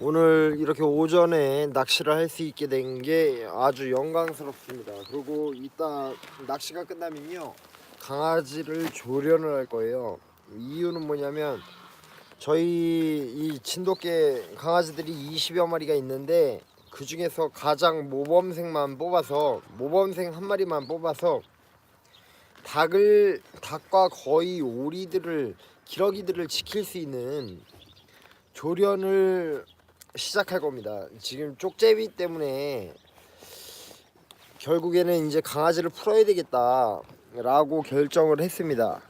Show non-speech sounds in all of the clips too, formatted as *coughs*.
오늘 이렇게 오전에 낚시를 할 수 있게 된 게 아주 영광스럽습니다. 그리고 이따 낚시가 끝나면요 강아지를 조련을 할 거예요. 이유는 뭐냐면 저희 이 진돗개 강아지들이 20여 마리가 있는데 그 중에서 가장 모범생만 뽑아서 모범생 한 마리만 뽑아서 닭을 닭과 거의 오리들을 기러기들을 지킬 수 있는 조련을 시작할 겁니다. 지금 쪽제비 때문에 결국에는 이제 강아지를 풀어야 되겠다라고 결정을 했습니다.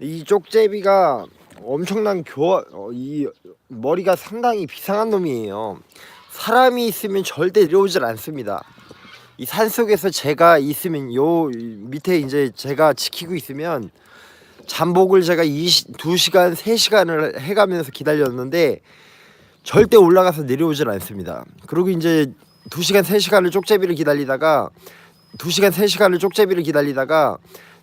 이 쪽제비가 엄청난 교, 어, 이 머리가 상당히 비상한 놈이에요. 사람이 있으면 절대 내려오질 않습니다. 이 산 속에서 제가 있으면 요 밑에 이제 제가 지키고 있으면 잠복을 제가 20, 2시간, 3시간을 해가면서 기다렸는데 절대 올라가서 내려오질 않습니다. 그리고 이제 2시간, 3시간을 쪽제비를 기다리다가 2시간, 3시간을 쪽제비를 기다리다가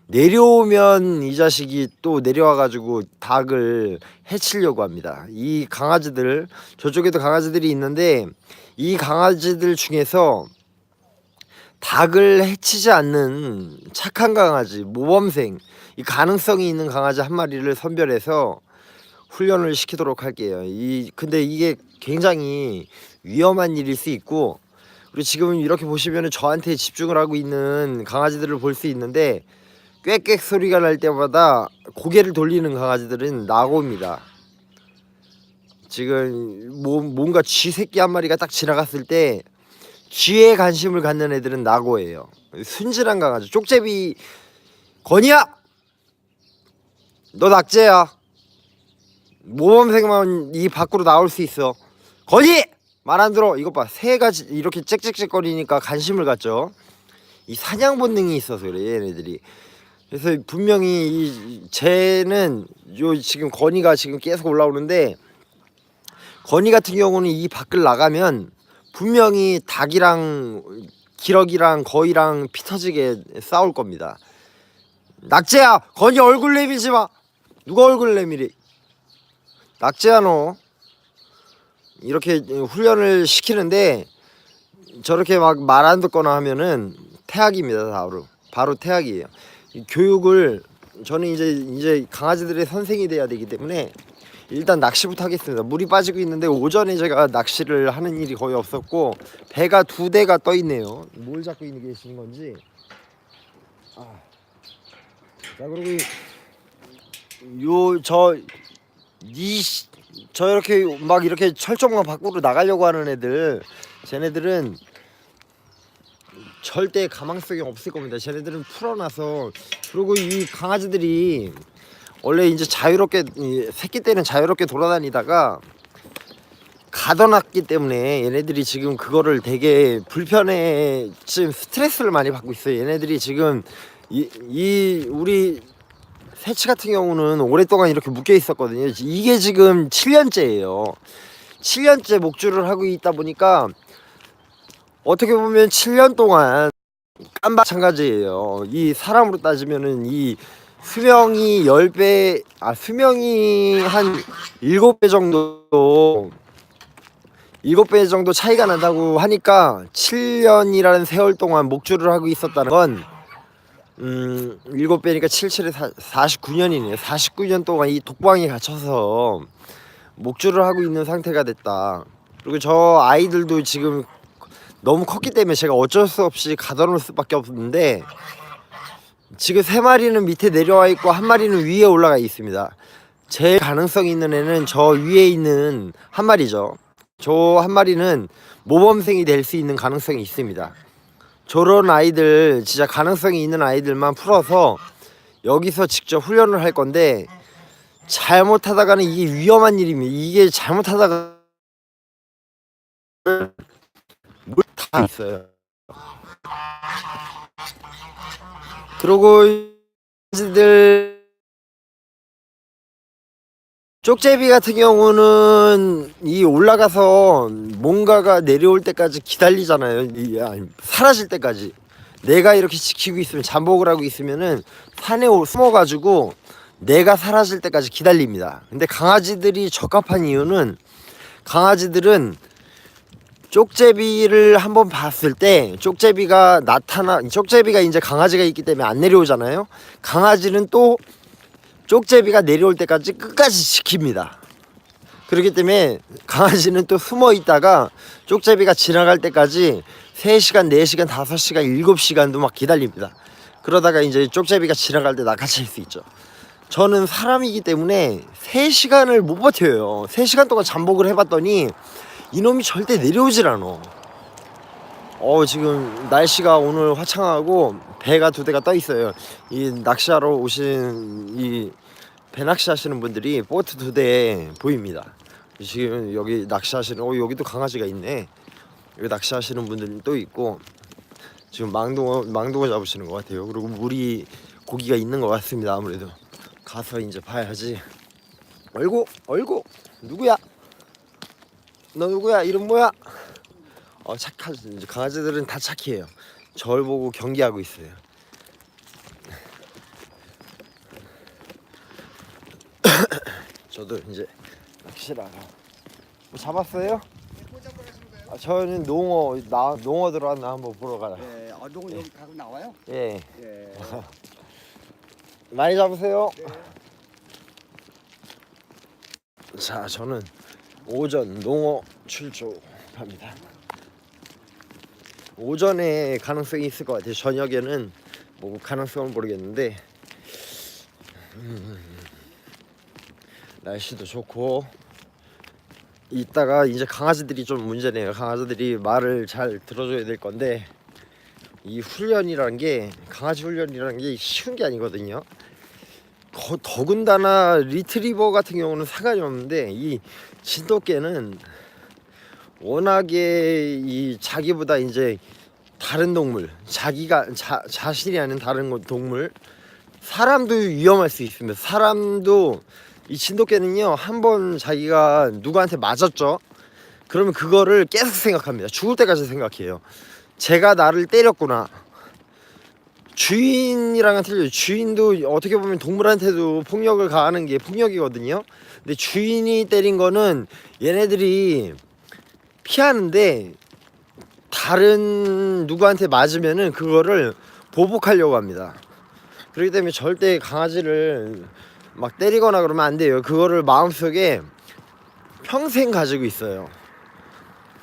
내려오면 이 자식이 또 내려와 가지고 닭을 해치려고 합니다. 이 강아지들 저쪽에도 강아지들이 있는데 이 강아지들 중에서 닭을 해치지 않는 착한 강아지, 모범생, 이 가능성이 있는 강아지 한 마리를 선별해서 훈련을 시키도록 할게요. 이 근데 이게 굉장히 위험한 일일 수 있고 그리고 지금 이렇게 보시면은 저한테 집중을 하고 있는 강아지들을 볼 수 있는데 꽥꽥 소리가 날 때마다 고개를 돌리는 강아지들은 나고입니다. 지금 뭐, 뭔가 쥐 새끼 한 마리가 딱 지나갔을 때 쥐에 관심을 갖는 애들은 나고예요. 순진한 강아지. 쪽제비 건이야. 너 낙제야. 모범생만 이 밖으로 나올 수 있어. 건이 말 안 들어. 이것 봐. 새가 지- 이렇게 짹짹짹거리니까 관심을 갖죠. 이 사냥 본능이 있어서 그래 얘네들이. 그래서 분명히 이 쟤는 요 지금 건이가 지금 계속 올라오는데 건이 같은 경우는 이 밖을 나가면 분명히 닭이랑 기러기랑 거이랑 피 터지게 싸울 겁니다. 낙제야, 건이 얼굴 내밀지 마. 누가 얼굴 내밀이? 낙제야 너. 이렇게 훈련을 시키는데 저렇게 막 말 안 듣거나 하면은 태학입니다. 바로 바로 태학이에요. 이 교육을 저는 이제 이제 강아지들의 선생이 돼야 되기 때문에 일단 낚시부터 하겠습니다. 물이 빠지고 있는데 오전에 제가 낚시를 하는 일이 거의 없었고 배가 두 대가 떠 있네요. 뭘 잡고 있는 계시는 건지. 아. 자 그리고 요저 이저 이렇게 막 이렇게 철조망 밖으로 나가려고 하는 애들 쟤네들은 절대 가망성이 없을 겁니다. 쟤네들은 풀어놔서 그리고 이 강아지들이 원래 이제 자유롭게 이 새끼 때는 자유롭게 돌아다니다가 가둬놨기 때문에 얘네들이 지금 그거를 되게 불편해 지금 스트레스를 많이 받고 있어요. 얘네들이 지금 이, 이 우리 새치 같은 경우는 오랫동안 이렇게 묶여 있었거든요. 이게 지금 7년째예요. 7년째 목줄을 하고 있다 보니까 어떻게 보면 7년 동안 깜박 마찬가지예요. 이 사람으로 따지면은 이 수명이 10배 아 수명이 한 7배 정도 7배 정도 차이가 난다고 하니까 7년이라는 세월 동안 목줄을 하고 있었다는 건 음, 7배니까 7, 7에 49년이네요. 49년 동안 이 독방에 갇혀서 목줄을 하고 있는 상태가 됐다. 그리고 저 아이들도 지금 너무 컸기 때문에 제가 어쩔 수 없이 가둬놓을 수밖에 없는데 지금 세 마리는 밑에 내려와 있고 한 마리는 위에 올라가 있습니다. 제일 가능성 있는 애는 저 위에 있는 한 마리죠. 저 한 마리는 모범생이 될 수 있는 가능성이 있습니다. 저런 아이들 진짜 가능성이 있는 아이들만 풀어서 여기서 직접 훈련을 할 건데 잘못하다가는 이게 위험한 일입니다. 이게 잘못하다가 다 있어요. 그리고 들 쪽제비 같은 경우는 이 올라가서 뭔가가 내려올 때까지 기다리잖아요. 이 아니, 사라질 때까지. 내가 이렇게 지키고 있으면 잠복을 하고 있으면은 산에 오- 숨어가지고 내가 사라질 때까지 기다립니다. 근데 강아지들이 적합한 이유는 강아지들은 쪽제비를 한번 봤을 때 쪽제비가 나타나 쪽제비가 이제 강아지가 있기 때문에 안 내려오잖아요. 강아지는 또 쪽제비가 내려올 때까지 끝까지 지킵니다. 그렇기 때문에 강아지는 또 숨어 있다가 쪽제비가 지나갈 때까지 3시간, 4시간, 5시간, 7시간도 막 기다립니다. 그러다가 이제 쪽제비가 지나갈 때 낚아챌 수 있죠. 저는 사람이기 때문에 3시간을 못 버텨요. 3시간 동안 잠복을 해봤더니 이놈이 절대 내려오질 않아. 어 지금 날씨가 오늘 화창하고 배가 두 대가 떠 있어요. 이 낚시하러 오신 이 배낚시 하시는 분들이 보트 두 대 보입니다. 지금 여기 낚시하시는 어 여기도 강아지가 있네. 여기 낚시하시는 분들이 또 있고 지금 망둥어 망둥어 잡으시는 것 같아요. 그리고 물이 고기가 있는 것 같습니다. 아무래도 가서 이제 봐야지. 얼고 얼고 누구야? 너 누구야? 이름 뭐야? 어. 이제 강아지들은 다 착해요. 절 보고 경계하고 있어요. *coughs* 저도 이제 낚시를. 뭐 잡았어요? 아, 저는 농어 나 농어 들어왔나 한번 보러 가라. 예, 아, 농은 여기 가고 나와요? 예. 예. *laughs* 많이 잡으세요. 자, 저는 오전 농어 출조합니다. 오전에 가능성이 있을 것 같아요. 저녁에는 뭐 가능성은 모르겠는데 음, 날씨도 좋고 이따가 이제 강아지들이 좀 문제네요. 강아지들이 말을 잘 들어줘야 될 건데 이 훈련이라는 게 강아지 훈련이라는 게 쉬운 게 아니거든요. 거- 더군다나 리트리버 같은 경우는 상관이 없는데 이 진돗개는 워낙에 이 자기보다 이제 다른 동물, 자기가 자, 자신이 아닌 다른 거- 동물, 사람도 위험할 수 있습니다. 사람도 이 진돗개는요 한 번 자기가 누구한테 맞았죠. 그러면 그거를 계속 생각합니다. 죽을 때까지 생각해요. 제가 나를 때렸구나. 주인이랑은 틀려요. 주인도 어떻게 보면 동물한테도 폭력을 가하는 게 폭력이거든요. 근데 주인이 때린 거는 얘네들이 피하는데 다른 누구한테 맞으면은 그거를 보복하려고 합니다. 그렇기 때문에 절대 강아지를 막 때리거나 그러면 안 돼요. 그거를 마음속에 평생 가지고 있어요.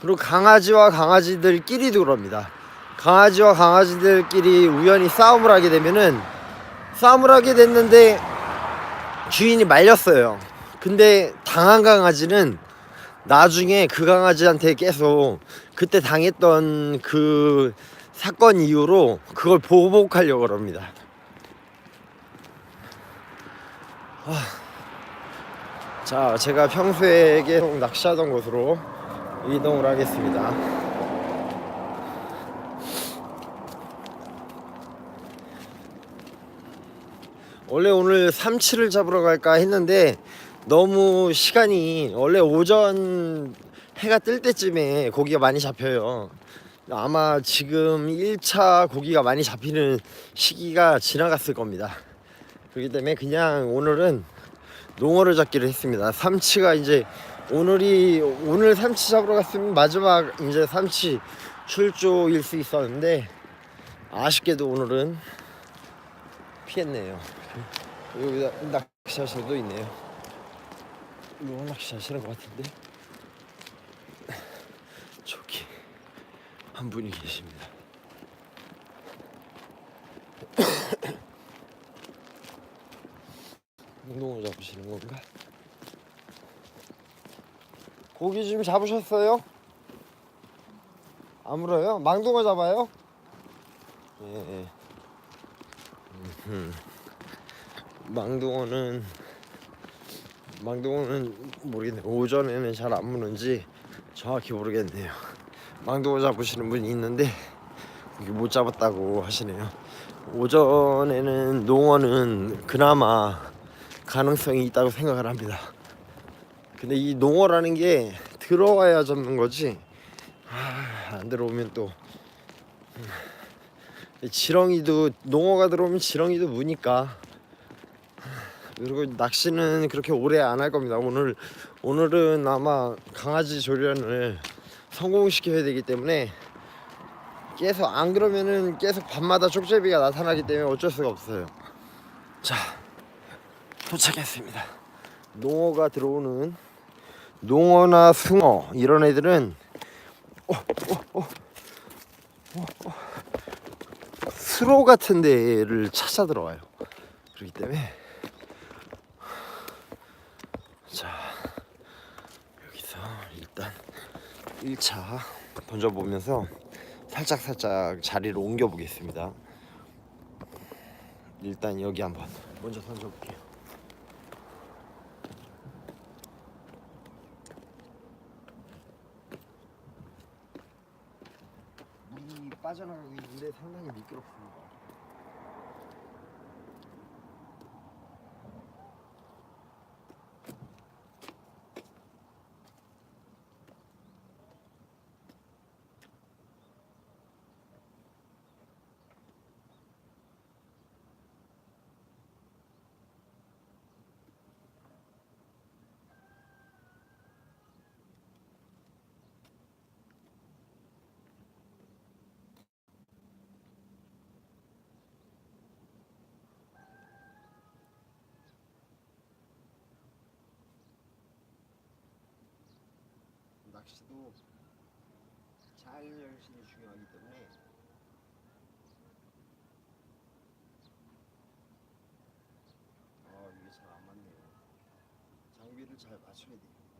그리고 강아지와 강아지들끼리도 그럽니다. 강아지와 강아지들끼리 우연히 싸움을 하게 되면은 싸움을 하게 됐는데 주인이 말렸어요. 근데 당한 강아지는 나중에 그 강아지한테 계속 그때 당했던 그 사건 이후로 그걸 보복하려고 합니다. 자, 제가 평소에 계속 낚시하던 곳으로 이동을 하겠습니다. 원래 오늘 삼치를 잡으러 갈까 했는데 너무 시간이 원래 오전 해가 뜰 때쯤에 고기가 많이 잡혀요. 아마 지금 1차 고기가 많이 잡히는 시기가 지나갔을 겁니다. 그렇기 때문에 그냥 오늘은 농어를 잡기로 했습니다. 삼치가 이제 오늘이 오늘 삼치 잡으러 갔으면 마지막 이제 삼치 출조일 수 있었는데 아쉽게도 오늘은 피했네요. 여기다 낚시하시는 도 있네요. 이거 낚시하시는 것 같은데 저기 한 분이 계십니다. *coughs* 농어 잡으시는 건가? 고기 좀 잡으셨어요? 안 물어요? 망둥어 잡아요? 예, 예. 음흠. 망둥어는 망둥어는 모르겠네요. 오전에는 잘 안 무는지 정확히 모르겠네요. 망둥어 잡으시는 분이 있는데 못 잡았다고 하시네요. 오전에는 농어는 그나마 가능성이 있다고 생각을 합니다. 근데 이 농어라는 게 들어와야 잡는 거지 아, 안 들어오면 또 음, 지렁이도 농어가 들어오면 지렁이도 무니까 그리고 낚시는 그렇게 오래 안 할 겁니다. 오늘 오늘은 아마 강아지 조련을 성공시켜야 되기 때문에 계속 안 그러면은 계속 밤마다 쪽제비가 나타나기 때문에 어쩔 수가 없어요. 자 도착했습니다. 농어가 들어오는 농어나 숭어 이런 애들은 어, 어, 어, 어, 어. 수로 같은 데를 찾아 들어와요. 그렇기 때문에 자 여기서 일단 1차 던져보면서 살짝 살짝 자리를 옮겨 보겠습니다. 일단 여기 한번 먼저 던져볼게요. 빠져나가고 있는데 상당히 미끄럽습니다. 낚시도 잘 열심히 중요하기 때문에 아 이게 잘 안 맞네요. 장비를 잘 맞춰야 돼요.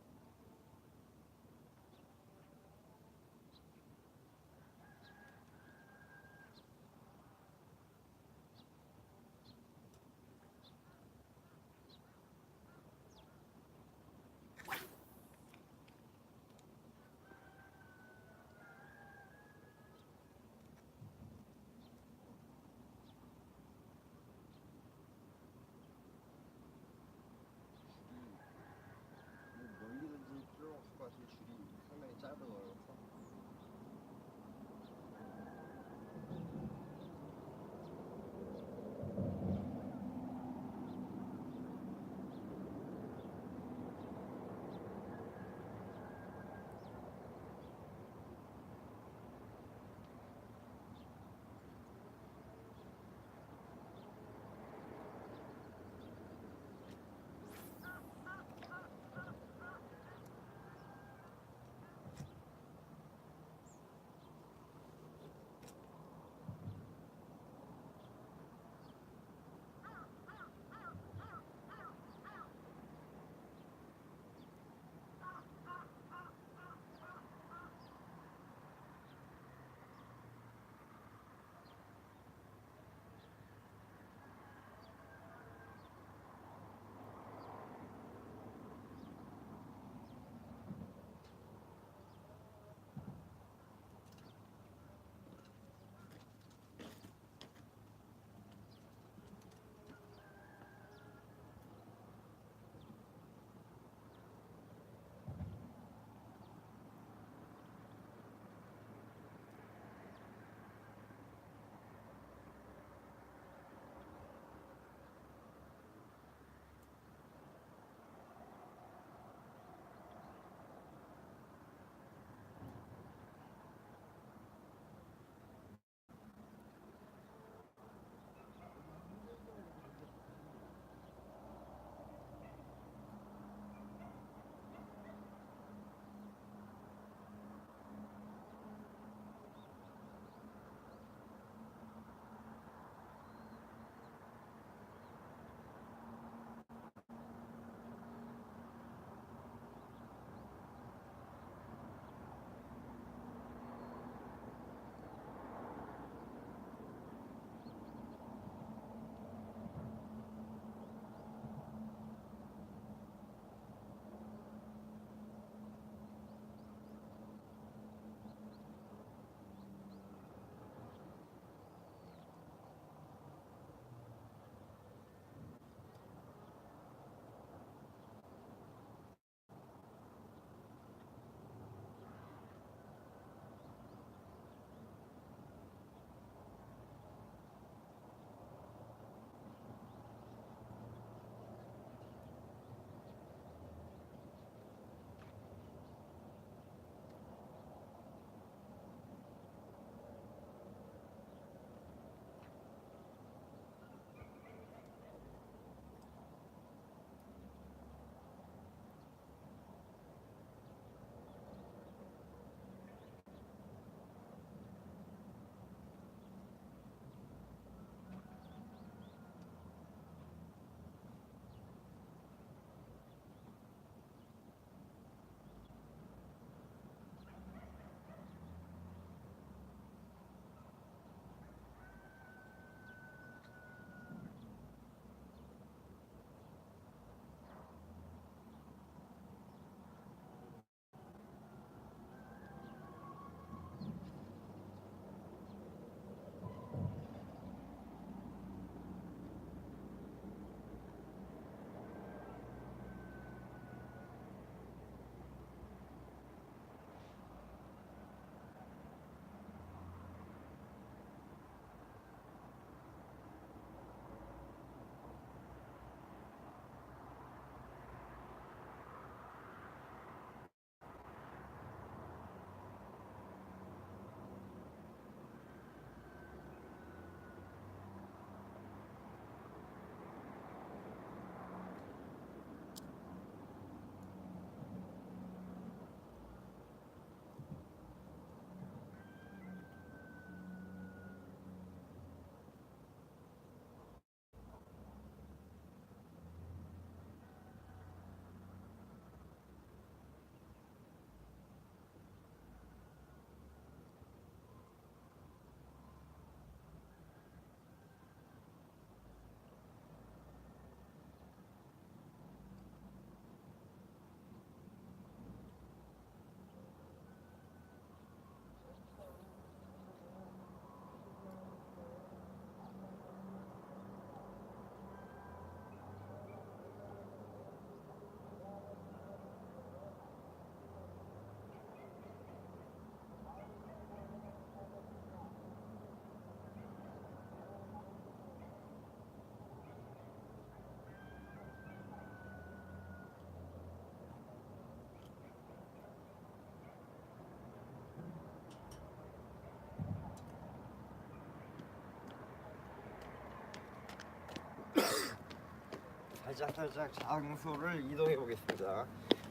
살짝살짝 장소를 이동해 보겠습니다.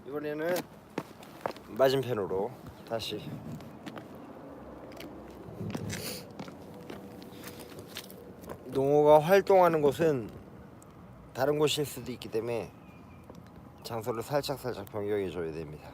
이번에는 맞은편으로 다시 농어가 활동하는 곳은 다른 곳일 수도 있기 때문에 장소를 살짝살짝 변경해 줘야 됩니다.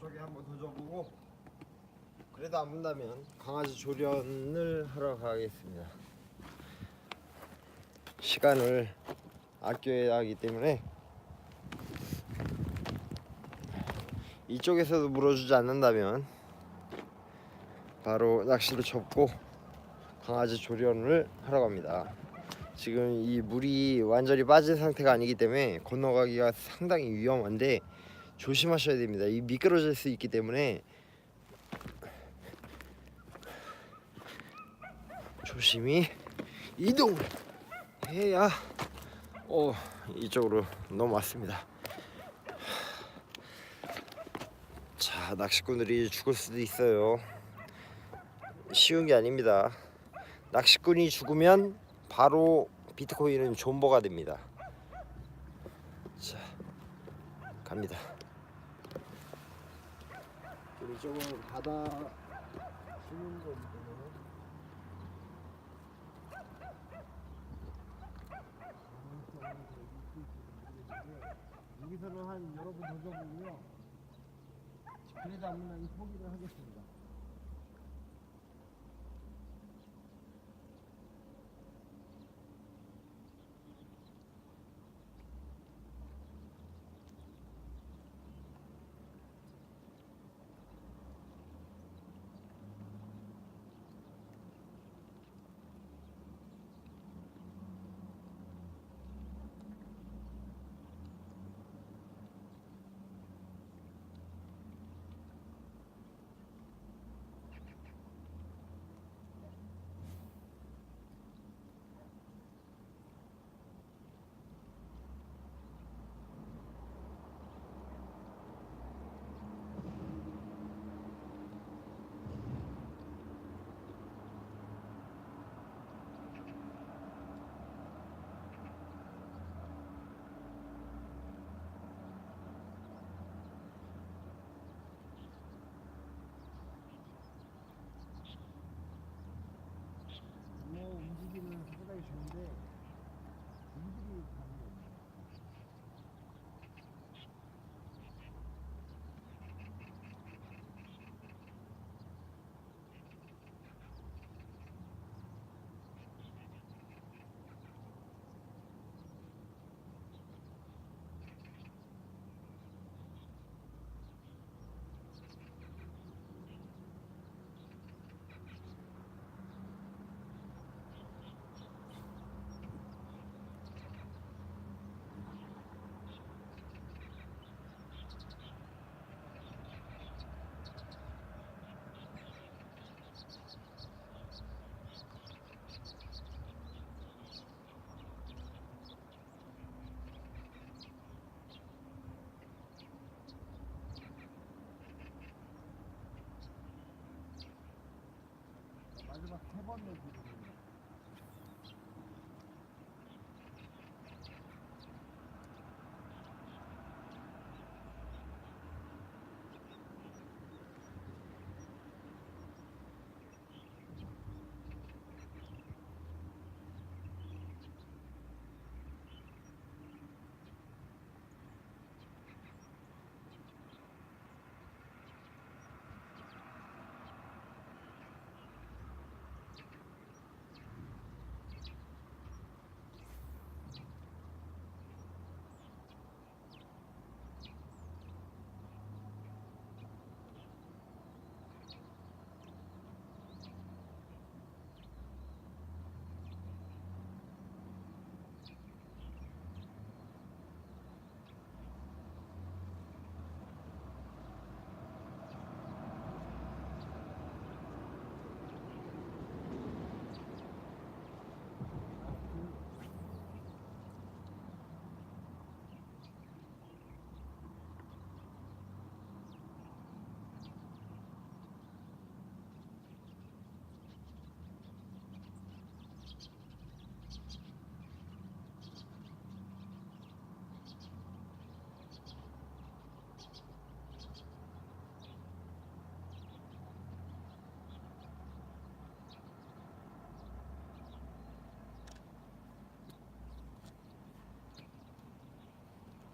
저쪽에 한번 도전보고 그래도 안 문다면 강아지 조련을 하러 가겠습니다. 시간을 아껴야 하기 때문에 이쪽에서도 물어주지 않는다면 바로 낚시를 접고 강아지 조련을 하러 갑니다. 지금 이 물이 완전히 빠진 상태가 아니기 때문에 건너가기가 상당히 위험한데 조심하셔야 됩니다. 이 미끄러질 수 있기 때문에 조심히 이동을 해야 어 이쪽으로 넘어왔습니다. 자 낚시꾼들이 죽을 수도 있어요. 쉬운 게 아닙니다. 낚시꾼이 죽으면 바로 비트코인은 존버가 됩니다. 자, 갑니다. 이쪽은 바다 쉬는 곳이고 여기서는 한 여러 번 던져보고요. 그래도 아무나 이 포기를 하겠습니다. 움직 마지막 세번 내기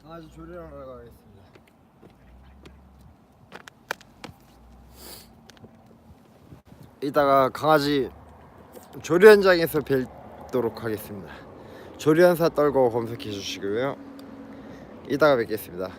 강아지 조리하러 가겠습니다. 이따가 강아지 조리 현장에서 뵙도록 하겠습니다. 조리 현사 떨고 검색해 주시고요. 이따가 뵙겠습니다.